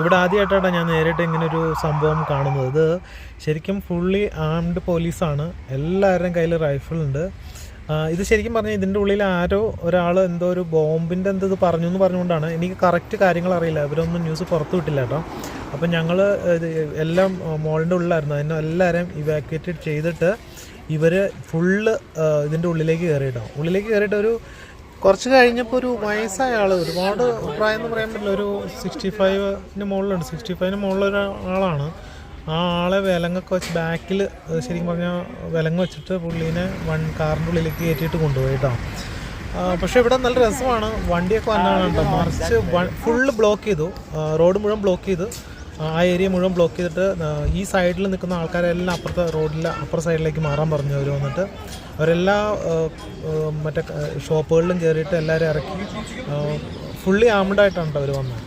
ഇവിടെ ആദ്യമായിട്ടാണ് ഞാൻ നേരിട്ട് ഇങ്ങനെ ഒരു സംഭവം കാണുന്നത്. ഇത് ശരിക്കും ഫുള്ളി ആംഡ് പോലീസാണ് എല്ലാവരുടെയും കയ്യിൽ റൈഫിൾ ഉണ്ട്. ഇത് ശരിക്കും പറഞ്ഞാൽ ഇതിന്റെ ഉള്ളിൽ ആരോ ഒരാൾ എന്തോ ഒരു ബോംബിന്റെ എന്തത് പറഞ്ഞു എന്ന് പറഞ്ഞുകൊണ്ടാണ്. എനിക്ക് കറക്റ്റ് കാര്യങ്ങൾ അറിയില്ല. ഇവരൊന്നും ന്യൂസ് പുറത്തു വിട്ടില്ല കേട്ടോ. അപ്പം ഞങ്ങൾ എല്ലാം മോളിന്റെ ഉള്ളിലായിരുന്നു. അതിനെ എല്ലാവരെയും ഇവാക്യുവേറ്റ് ചെയ്തിട്ട് ഇവർ ഫുള്ള് ഇതിന്റെ ഉള്ളിലേക്ക് കയറിയിട്ടോ ഉള്ളിലേക്ക് കയറിയിട്ട് ഒരു കുറച്ച് കഴിഞ്ഞപ്പോൾ ഒരു വയസ്സായ ആൾ ഒരുപാട് പ്രായം എന്ന് പറയാൻ പറ്റില്ല ഒരു സിക്സ്റ്റി ഫൈവിന് മുകളിലുണ്ട്. സിക്സ്റ്റി ഫൈവിന് മുകളിലൊരു ആളാണ്. ആ ആളെ വിലങ്ങൊക്കെ വെച്ച് ബാക്കിൽ ശരിക്കും പറഞ്ഞാൽ വിലങ്ങ് വെച്ചിട്ട് പുള്ളീനെ വൺ കാറിന്റെ ഉള്ളിലേക്ക് കയറ്റിയിട്ട് കൊണ്ടുപോയിട്ടോ. പക്ഷേ ഇവിടെ നല്ല രസമാണ്. വണ്ടിയൊക്കെ വന്നാണ് കേട്ടോ. മറിച്ച് ഫുള്ള് ബ്ലോക്ക് ചെയ്തു. റോഡ് മുഴുവൻ ബ്ലോക്ക് ചെയ്ത്. ആ ഏരിയ മുഴുവൻ ബ്ലോക്ക് ചെയ്തിട്ട് ഈ സൈഡിൽ നിൽക്കുന്ന ആൾക്കാരെല്ലാം അപ്പുറത്തെ റോഡിൽ അപ്പുറ സൈഡിലേക്ക് മാറാൻ പറഞ്ഞു അവർ വന്നിട്ട് അവരെല്ലാ മറ്റേ ഷോപ്പുകളിലും കയറിയിട്ട് എല്ലാവരും ഇറക്കി ഫുള്ളി ആംഡ് ആയിട്ടാണ് അവർ വന്നത്.